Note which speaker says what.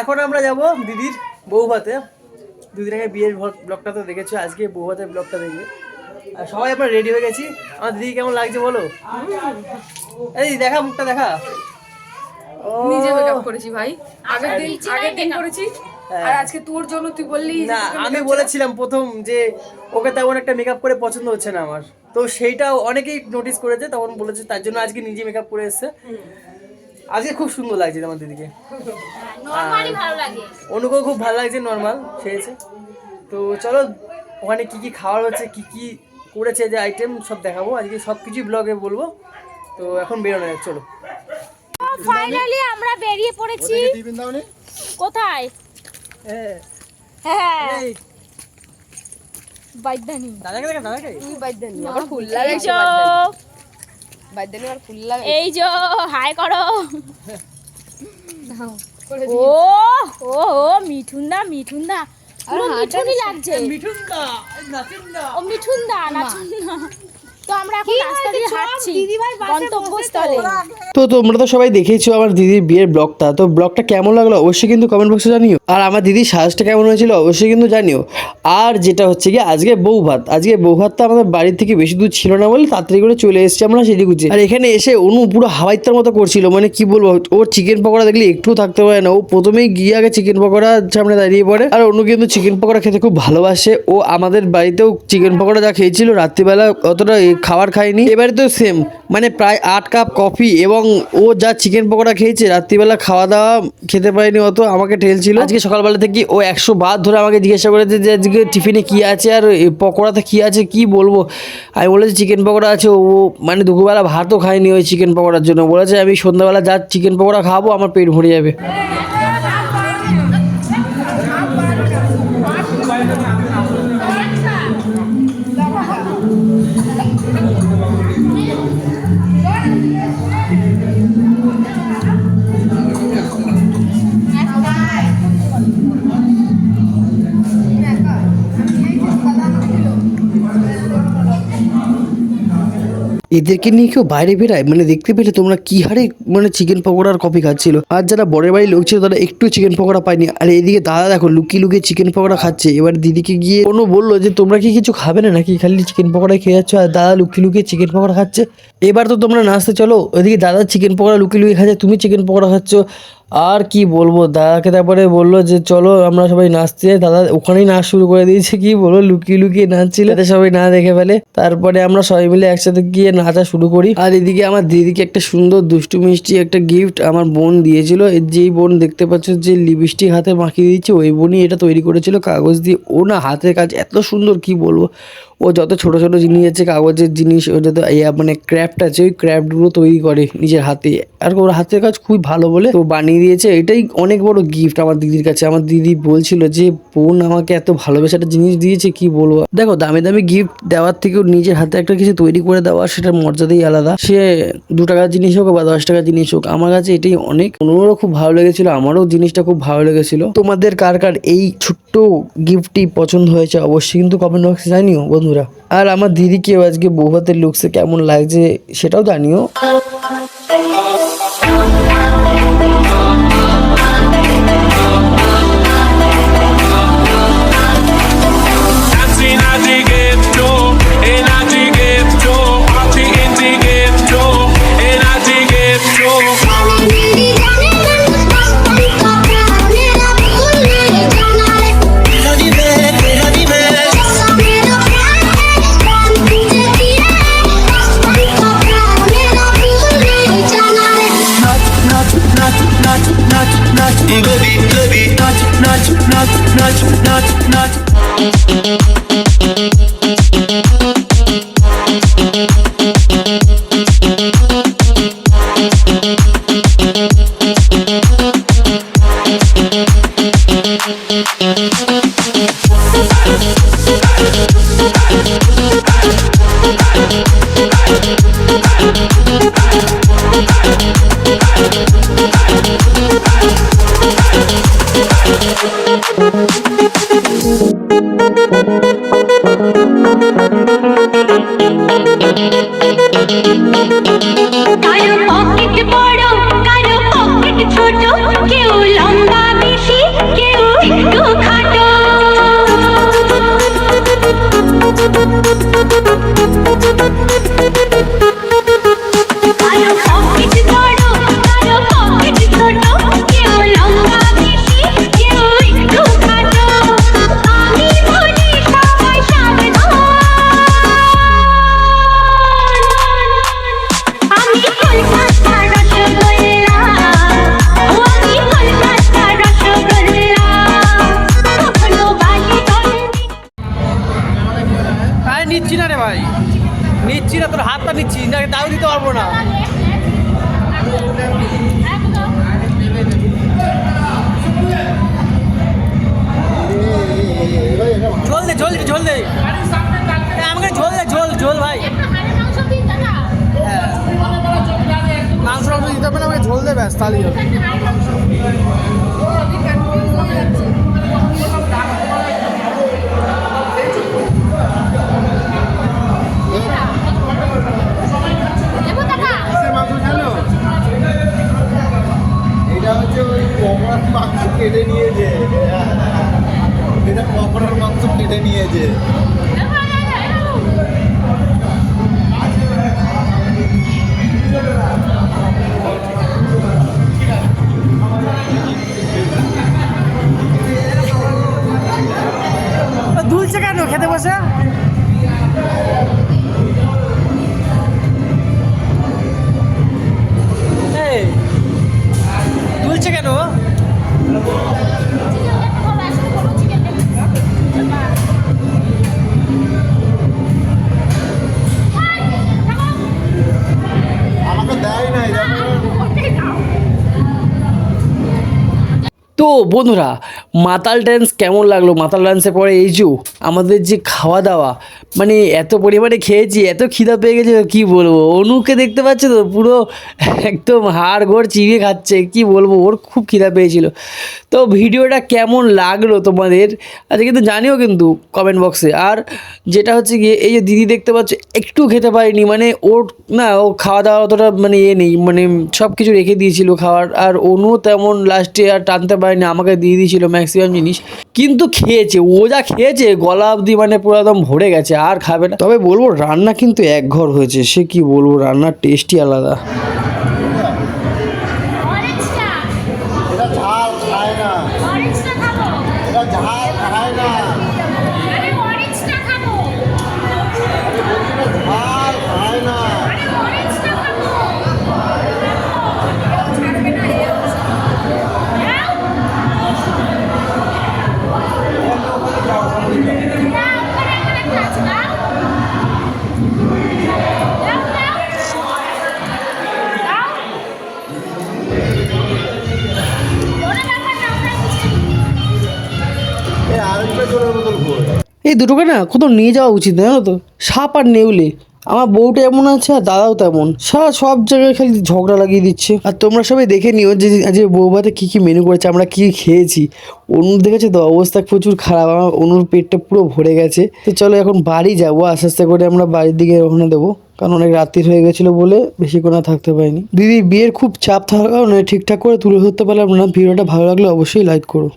Speaker 1: এখন আমরা যাব দিদির বৌভাতে। দুদিন আগে বিয়ের ব্লগটা তো দেখেছ আজকে বৌভাতের ব্লগটা দেখবে। আর সবাই আমরা রেডি হয়ে গেছি। আমার দিদি কেমন লাগছে বলো? এই দিদি, দেখা মুখটা দেখা।
Speaker 2: নিজে মেকআপ করেছি ভাই। আগের দিন আগের দিন করেছি। আর আজকে তোর জন্য তুই বললি
Speaker 1: না আমি বলেছিলাম প্রথম যে ওকে তেমন একটা মেকআপ করে পছন্দ হচ্ছে না আমার। তো সেইটা অনেকেই নোটিস করেছে তখন বলেছে তার জন্য আজকে নিজে মেকআপ করে এসছে। আজকে খুব সুন্দর লাগছে আমার দিদিকে।
Speaker 3: নরমালি ভালো লাগে।
Speaker 1: অনুকেও খুব ভালো লাগছে নর্মাল খেয়েছে। তো চলো ওখানে কি কি খাওয়ার হচ্ছে কি কি করেছে যে আইটেম সব দেখাবো। আজকে সব কিছুই ব্লগে বলব। তো এখন বেরোনো যাক চলো।
Speaker 3: ফাইনালি আমরা বেরিয়ে পড়েছি। কোথায়? হ্যাঁ।
Speaker 1: এই,
Speaker 3: বাইদানি
Speaker 1: দাদাকে দেখা দাদাকে
Speaker 2: তুই বাইদানি আবার ফুল লাগে আবার ফুল লাগে।
Speaker 3: এই যো হাই করো। ও ও ও মিঠুন দা মিঠুন দা পুরো মিঠুনই লাগছে।
Speaker 1: মিঠুন দা নাচুন দা
Speaker 3: ও মিঠুন দা নাচুন দা তো আমরা এখন রাস্তা দিয়ে হাঁটছি। গন্তব্যস্থলে।
Speaker 1: তো তোমরা তো সবাই দেখেছ আমার দিদির বিয়ের ব্লগটা। তো ব্লগটা কেমন লাগল? অবশ্যই কিন্তু কমেন্ট বক্সে জানিও। আর আমার দিদির সাজটা কেমন হয়েছিল অবশ্যই কিন্তু জানিও। আর যেটা হচ্ছে কি আজকে বউ ভাত। আজকে বউ ভাতটা আমাদের বাড়ির থেকে বেশি দূর ছিল না বলে তাড়াতাড়ি করে চলে এসেছি আমরা সেদিকে আর এখানে এসে অনু পুরো হাওয়াইতার মতো করছিল। মানে কি বলব, ওর চিকেন পকোড়া দেখলে একটু থাকতে পারে না। ও প্রথমেই গিয়ে আগে চিকেন পকোড়ার সামনে দাঁড়িয়ে পড়ে। আর অনু কিন্তু চিকেন পকোড়া খেতে খুব ভালোবাসে। ও আমাদের বাড়িতেও চিকেন পকোড়া যা খেয়েছিল রাত্রিবেলা অতটা খাবার খায়নি। এবারে তো সেম মানে প্রায় আট কাপ কফি এবং ও যা চিকেন পকোড়া খেয়েছে, রাত্রিবেলা খাওয়া দাওয়া খেতে পারেনি অত, আমাকে ঠেলছিল আজকে সকালবেলা থেকে ও একশো বার ধরে আমাকে জিজ্ঞাসা করেছে যে আজকে টিফিনে কী আছে আর পকোড়াতে কী আছে, কি বলব? আমি বলেছি চিকেন পকোড়া আছে, ও মানে দুপুরবেলা ভাতও খায়নি ওই চিকেন পকোড়ার জন্য। বলেছে আমি সন্ধ্যাবেলা যা চিকেন পকোড়া খাব, আমার পেট ভরে যাবে। এদেরকে নিয়ে কেউ বাইরে বেরায়? মানে দেখতে পেলে তোমরা কি হারে মানে চিকেন পকোড়া আর কফি খাচ্ছিল? আর যারা বরের বাড়ির লোক ছিল, তারা একটু চিকেন পকোড়া পায়নি। আর এদিকে দাদা দেখো, লুকিয়ে লুকিয়ে চিকেন পকোড়া খাচ্ছে। এবার দিদিকে গিয়ে কোনো বলল যে, তোমরা কি কিছু খাবে না নাকি? খালি চিকেন পকোড়া খেয়ে যাচ্ছ আর দাদা লুকিয়ে লুকিয়ে চিকেন পকোড়া খাচ্ছে? এবার তো তোমরা নাচতে চলো। ওইদিকে দাদা চিকেন পকোড়া লুকিয়ে লুকিয়ে খাচ্ছে, তুমি চিকেন পকোড়া খাচ্ছ। আর কি বলব? দাদাকে তারপরে বলল যে, চলো আমরা সবাই নাচতে যাই। দাদা ওখানেই নাচ শুরু করে দিয়েছে। কি বলব? লুকিয়ে লুকিয়ে নাচছিল। যাতে সবাই না দেখে ফেলে। তারপরে আমরা সবাই মিলে একসাথে গিয়ে নাচা শুরু করি। আর এদিকে আমার দিদিকে একটা সুন্দর, দুষ্টু, মিষ্টি একটা গিফট আমার বোন দিয়েছিল। যেই বোন দেখতে পাচ্ছ যে লিপস্টিক হাতে মাখিয়ে দিচ্ছে ওই বোনই এটা তৈরি করেছিল কাগজ দিয়ে। ও না হাতের কাজ এত সুন্দর, কি বলব? ও যত ছোট ছোট জিনিস আছে, কাগজের জিনিস, ও যত মানে ক্র্যাফট আছে, ওই ক্র্যাফটগুলো তৈরি করে নিজের হাতে। আর ওর হাতের কাজ খুবই ভালো বলে। তো বানিয়ে দিয়েছে, এটাই অনেক বড় গিফট আমার দিদির কাছে। আমার দিদি বলছিল যে, বোন আমাকে এত ভালোবেসে একটা জিনিস দিয়েছে, কি বলব? দেখো, দামি দামি গিফট দেওয়ার থেকেও নিজের হাতে একটা কিছু তৈরি করে দেওয়া, সেটার মর্যাদাই আলাদা। সে দু টাকার জিনিস হোক বা দশ টাকার জিনিস হোক, আমার কাছে এটাই অনেক। ওনারও খুব ভালো লেগেছিল, আমারও জিনিসটা খুব ভালো লেগেছিল। তোমাদের কার কার এই ছোট্ট গিফটটি পছন্দ হয়েছে, অবশ্যই কিন্তু কমেন্ট বক্সে জানিও, বন্ধুরা। আর আমার দিদিকেও আজকে বৌভাতের লুকসে কেমন লাগছে, সেটাও জানিও।
Speaker 4: Müzik
Speaker 3: put
Speaker 5: পকোড়ার মাংস কেটে নিয়েছে।
Speaker 1: দুলছে কেন? খেতে বসে? দুলছে কেন? তো বন্ধুরা, মাতাল ড্যান্স কেমন লাগল? মাতাল ড্যান্সের পরে এই যে আমাদের যে খাওয়া দাওয়া মানে এত পরিমাণে খেয়েছি, এত খিদা পেয়ে গেছে, কি বলব? অনুকে দেখতে পাচ্ছ তো, পুরো একদম হাড় গোড় চিবিয়ে খাচ্ছে, কি বলব? ওর খুব খিদা পেয়েছিল। তো ভিডিওটা কেমন লাগল তোমাদের? আচ্ছা কিন্তু জানিও কিন্তু কমেন্ট বক্সে আর যেটা হচ্ছে গিয়ে, এই যে দিদি দেখতে পাচ্ছ, একটু খেতে পারিনি মানে ওর না, ও খাওয়া দাওয়া অতটা মানে ইয়ে নেই মানে সব কিছু রেখে দিয়েছিল খাওয়ার, আর অনু তেমন লাস্টে আর টানতে পারেনি আমাকে দিয়ে দিয়েছিল ম্যাক্সিমাম জিনিস। কিন্তু খেয়েছে, ও যা খেয়েছে, গলা অবধি মানে পুরো একদম ভরে গেছে, আর খাবে না। তবে বলব, রান্না কিন্তু এক ঘর হয়েছে, সে কি বলব, রান্নার টেস্টই আলাদা। এই দুটোকে না কোথাও নিয়ে যাওয়া উচিত জানো তো? সাপ আর নেউলে। আমার বউটা এমন আছে আর দাদাও তেমন। সারা সব জায়গায় খালি ঝগড়া লাগিয়ে দিচ্ছে। আর তোমরা সবাই দেখে নিও যে যে বৌভাতে কী কী মেনু করেছে, আমরা কী খেয়েছি। অনুর দেখেছে তো অবস্থা প্রচুর খারাপ, আমার অনুর পেটটা পুরো ভরে গেছে। তো চলো এখন বাড়ি যাব, আস্তে আস্তে করে আমরা বাড়ির দিকে রওনা দেবো। কারণ অনেক রাত্রির হয়ে গেছিল বলে বেশিক্ষণ আর থাকতে পারিনি। দিদি, বিয়ের খুব চাপ থাকার কারণে ঠিকঠাক করে তুলে ধরতে পারলাম না। ভিডিওটা ভালো লাগলে অবশ্যই লাইক করো।